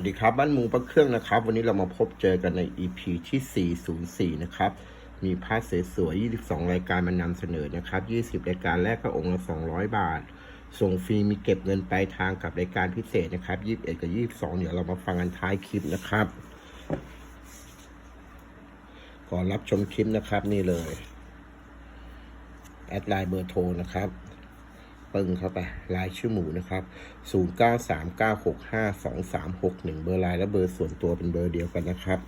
วัสดีครับบ้านมุงประเครื่องนะครับ วันนี้เรามาพบเจอกันใน EP ที่ 404 นะครับ มีพาสสวยๆ22 รายการมานำเสนอนะครับ 20 รายการแรกก็องค์ละ 200 บาท ส่งฟรีมีเก็บเงินปลายทางกับรายการพิเศษนะครับ 21 กับ 22 เดี๋ยวเรามาฟังกันท้ายคลิปนะครับ ก่อนรับชมคลิปนะครับนี่เลย แอดไลน์เบอร์โทรนะครับ ปึ้งเข้าไปลายชื่อหมูนะครับ 0939652361 เบอร์ไลน์และเบอร์ส่วนตัวเป็นเบอร์เดียวกันนะครับ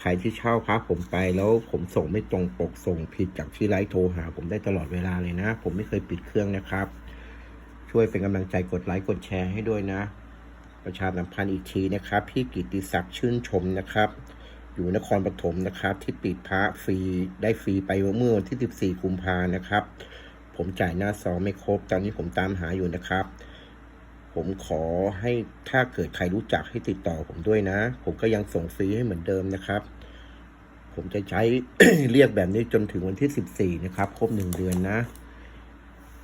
ใครที่เช่าพระผมไปแล้วผมส่งไม่ตรงปกส่งผิดจากที่ไลฟ์โทรหา ผมได้ตลอดเวลาเลยนะ ผมไม่เคยปิดเครื่องนะครับ ช่วยเป็นกำลังใจกดไลค์กดแชร์ให้ด้วยนะ ประชาสัมพันธ์อีกทีนะครับ พี่กิติศักดิ์ชื่นชมนะครับอยู่นครปฐมนะครับ ที่ปิดพระฟรีได้ฟรีไปเมื่อวันที่ 14 กุมภานะครับ ผมจ่ายหน้าซองไม่ครบ ตอนนี้ผมตามหาอยู่นะครับ ผมขอให้ถ้าเกิดใครรู้จักให้ติดต่อผมด้วยนะ ผมก็ยังส่งฟรีให้เหมือนเดิมนะครับ ผมจะใช้เรียกแบบนี้จนถึงวันที่ 14 นะครับ ครบหนึ่งเดือนนะ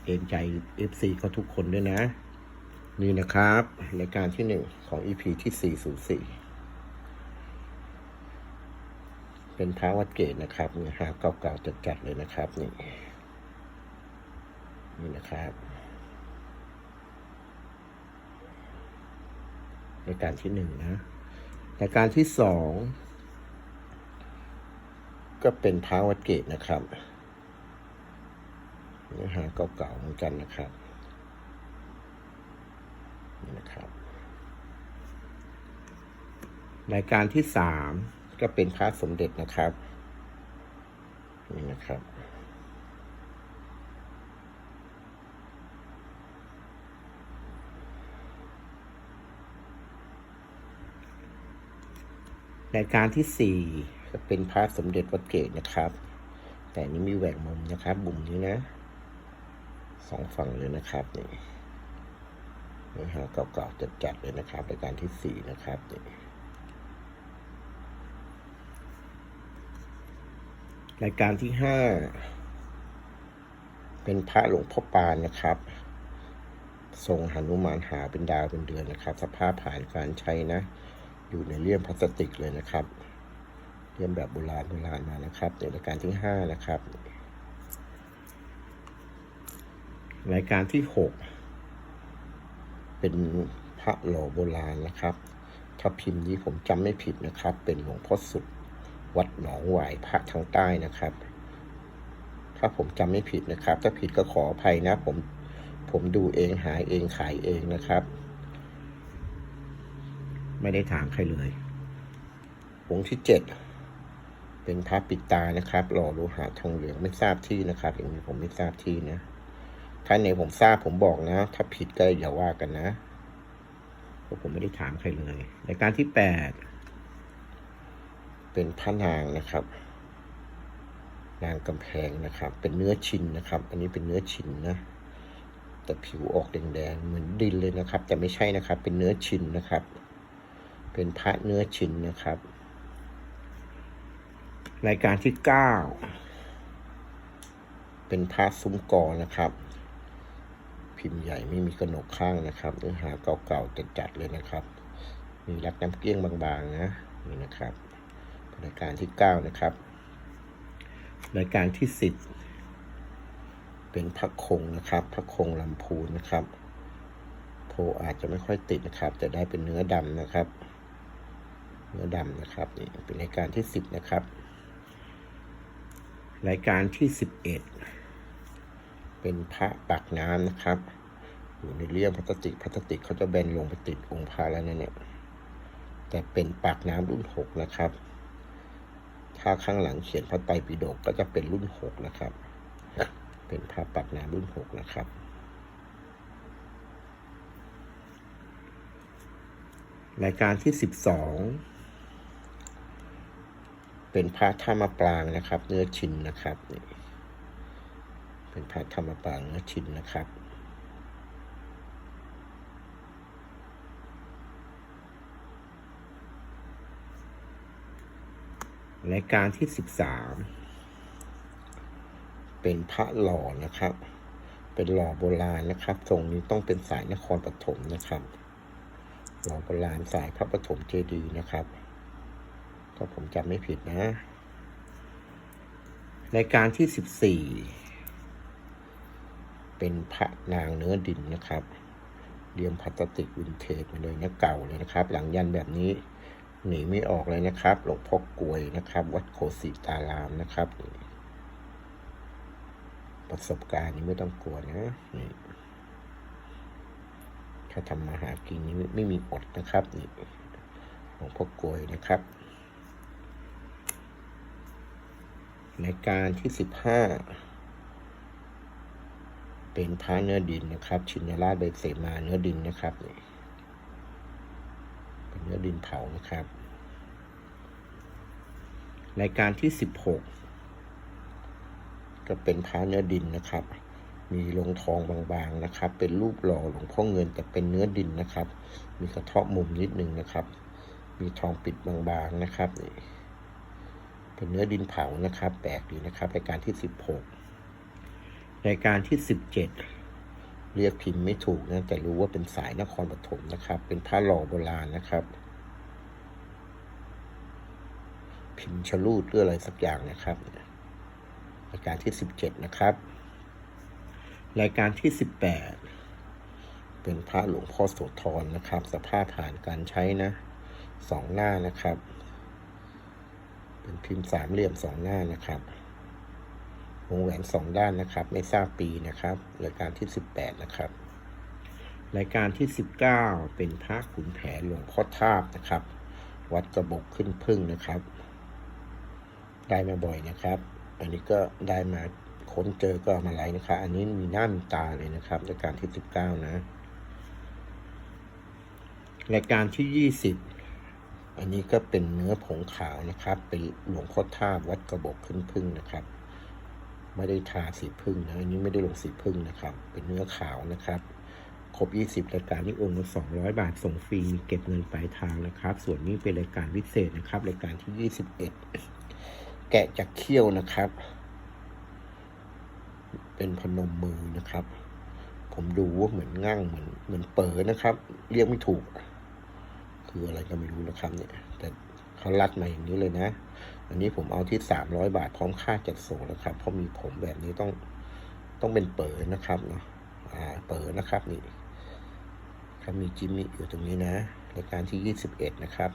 เอ็นใจ FC เขาทุกคนด้วยนะ นี่นะครับรายการที่หนึ่งของ EP ที่ 404 เป็นพระวัดเกตนะครับนี่ฮะเก่าๆจัดๆเลยนะครับนี่ นี่นะครับรายการที่หนึ่งนะรายการที่สองก็เป็นพระวัดเกตนะครับเนื้อหาเก่าๆเหมือนกันนะครับนี่นะครับ รายการที่สามก็เป็นพระสมเด็จนะครับนี่นะครับ รายการที่สี่จะเป็นพระสมเด็จวัดเกตนะครับ แต่นี้มีแหวกมุมนะครับ บุ่มนี้นะสองฝั่งเลยนะครับนี่นี่ฮะเก่าๆจัดๆเลยนะครับรายการที่สี่นะครับนี่รายการที่ห้าเป็นพระหลวงพ่อปานนะครับ ทรงหนุมานหาเป็นดาวเป็นเดือนนะครับ สภาพผ่านการใช้นะ อยู่ในเลี่ยมพลาสติกเลยนะครับเลี่ยมแบบโบราณโบราณมานะครับในรายการที่ห้านะครับ รายการที่หกเป็นพระหล่อโบราณนะครับ ถ้าพิมพ์นี้ผมจำไม่ผิดนะครับ เป็นหลวงพ่อสุด วัดหนองหวายพระทางใต้นะครับถ้าผมจำไม่ผิดนะครับ ถ้าผิดก็ขออภัยนะผมผมดูเองหาเองขายเองนะครับ ไม่ได้ถามใครเลยองค์ที่เจ็ดเป็นพระปิดตานะครับ หล่อโลหะทองเหลืองไม่ทราบที่นะครับอย่างนี้ผมไม่ทราบที่นะถ้าในผมทราบผมบอกนะ ถ้าผิดก็อย่าว่ากันนะเพราะผมไม่ได้ถามใครเลยรายการที่แปดเป็นพระนางนะครับ นางกำแพงนะครับ เป็นเนื้อชินนะครับ อันนี้เป็นเนื้อชินนะแต่ผิวออกแดงๆเหมือนดินเลยนะครับ แต่ไม่ใช่นะครับ เป็นเนื้อชินนะครับ เป็นพระเนื้อชินนะครับ รายการที่เก้าเป็นพระซุ้มกอนะครับ พิมพ์ใหญ่ไม่มีกระหนกข้างนะครับเนื้อหาเก่าๆจัดๆเลยนะครับ มีรักน้ำเกลี้ยงบางๆนะนี่นะครับรายการที่เก้านะครับ รายการที่สิบเป็นพระคงนะครับพระคงลำพูนนะครับโพอาจจะไม่ค่อยติดนะครับ แต่ได้เป็นเนื้อดำนะครับ เนื้อดำนะครับนี่เป็นรายการที่สิบนะครับ รายการที่สิบเอ็ดเป็นพระปากน้ำนะครับ อยู่ในเลี่ยมพลาสติกพลาสติกเขาจะแบนลงไปติดองค์พระแล้วนะเนี่ยแต่เป็นปากน้ำรุ่นหกนะครับ ถ้าข้างหลังเขียนพระไตรปิฎกก็จะเป็นรุ่นหกนะครับ เป็นพระปากน้ำรุ่นหกนะครับรายการที่สิบสอง เป็นพระธรรมปรางนะครับ เนื้อชินนะครับนี่เป็นพระธรรมปรางเนื้อชินนะครับรายการที่สิบสามเป็นพระหล่อนะครับ เป็นหล่อโบราณนะครับทรงนี้ต้องเป็นสายนครปฐมนะครับ หลวงโบราณสายพระปฐมเจดีย์นะครับ ถ้าผมจำไม่ผิดนะ ในการที่สิบสี่เป็นพระนางเนื้อดินนะครับเรียมพลาสติกวินเทจมาเลยนะเก่าเลยนะครับ หลังยันแบบนี้หนีไม่ออกเลยนะครับ หลวงพ่อกลวยนะครับ วัดโคสิตารามนะครับ ประสบการณ์นี้ไม่ต้องกลัวนะนี่ถ้าทำมาหากินนี้ไม่ไม่มีอดนะครับนี่หลวงพ่อกลวยนะครับ ในการที่สิบห้าเป็นพระเนื้อดินนะครับ ชินราชใบเสมาเนื้อดินนะครับเป็นเนื้อดินเผานะครับรายการที่สิบหกก็เป็นพระเนื้อดินนะครับ มีลงทองบางๆนะครับ เป็นรูปหล่อหลวงพ่อเงินแต่เป็นเนื้อดินนะครับ มีกระเทาะมุมนิดนึงนะครับ มีทองปิดบางๆนะครับนี่ เป็นเนื้อดินเผานะครับแปลกดีนะครับรายการที่สิบหกรายการที่สิบเจ็ดเรียกพิมพ์ไม่ถูกนะแต่รู้ว่าเป็นสายนครปฐมนะครับ เป็นพระหล่อโบราณนะครับ พิมพ์ชลูดหรืออะไรสักอย่างนะครับ รายการที่สิบเจ็ดนะครับ รายการที่สิบแปดเป็นพระหลวงพ่อโสธรนะครับ สภาพผ่านการใช้นะสองหน้านะครับ เป็นพิมพ์สามเหลี่ยมสองหน้านะครับวงแหวนสองด้านนะครับ ไม่ทราบปีนะครับรายการที่สิบแปดนะครับรายการที่สิบเก้าเป็นพระขุนแผนหลวงพ่อทาบนะครับ วัดกระบอกขึ้นพึ่งนะครับ ได้มาบ่อยนะครับ อันนี้ก็ได้มาค้นเจอก็มาไลฟ์นะครับ อันนี้มีหน้ามีตาเลยนะครับรายการที่สิบเก้านะรายการที่ยี่สิบ อันนี้ก็เป็นเนื้อผงขาวนะครับ เป็นหลวงพ่อท่าวัดกระบอกขึ้นพึ่งนะครับ ไม่ได้ทาสีพึ่งนะอันนี้ไม่ได้ลงสีพึ่งนะครับ เป็นเนื้อขาวนะครับ ครบ 20รายการนี้องค์ละ200 บาทส่งฟรีมีเก็บเงินปลายทางนะครับ ส่วนนี้เป็นรายการพิเศษนะครับรายการที่ 21 แกะจากเขี้ยวนะครับ เป็นพนมมือนะครับ ผมดูว่าเหมือนง่างเหมือนเหมือนเป๋อนะครับ เรียกไม่ถูก คืออะไรก็ไม่รู้นะครับเนี่ยแต่เขารัดมาอย่างนี้เลยนะ อันนี้ผมเอาที่300บาทพร้อมค่าจัดส่งนะครับ เพราะมีผมแบบนี้ต้องต้องเป็นเป๋อนะครับเนาะอ่าเป๋อนะครับนี่ครับมีจิมมี่อยู่ตรงนี้นะรายการที่21นะครับ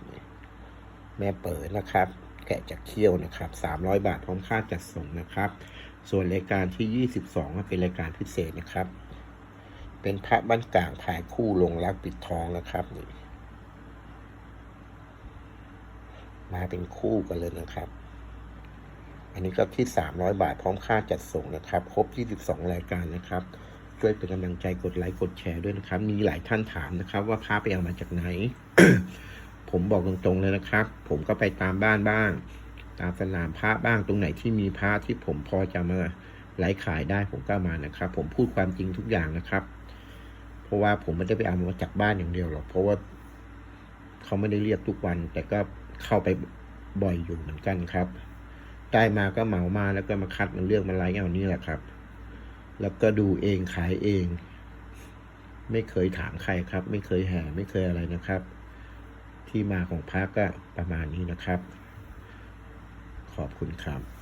แม่เป๋อนะครับ แกะจากเขี้ยวนะครับ300บาทพร้อมค่าจัดส่งนะครับ ส่วนรายการที่22ก็เป็นรายการพิเศษนะครับ เป็นพระบ้านกลางถ่ายคู่ลงรักปิดทองนะครับนี่ มาเป็นคู่กันเลยนะครับ อันนี้ก็ที่ 300 บาทพร้อมค่าจัดส่งนะครับ ครบ 22 รายการนะครับ ช่วยเป็นกำลังใจกดไลค์กดแชร์ด้วยนะครับ มีหลายท่านถามนะครับ ว่าพาไปเอามาจากไหน ผมบอกตรงๆเลยนะครับ ผมก็ไปตามบ้านบ้าง ตามสนามพระบ้างตรงไหนที่มีพระที่ผมพอจะมาไลฟ์ขายได้ผมก็มานะครับ ผมพูดความจริงทุกอย่างนะครับ เพราะว่าผมไม่ได้ไปเอามาจากบ้านอย่างเดียวหรอกเพราะว่าเขาไม่ได้เรียกทุกวัน แต่ก็ เข้าไปบ่อยอยู่เหมือนกันครับ ได้มาก็เหมามาแล้วก็มาคัดมาเลือกมาไลฟ์เอานี่แหละครับ แล้วก็ดูเองขายเอง ไม่เคยถามใครครับ ไม่เคยแห่ไม่เคยอะไรนะครับ ที่มาของพระก็ประมาณนี้นะครับ ขอบคุณครับ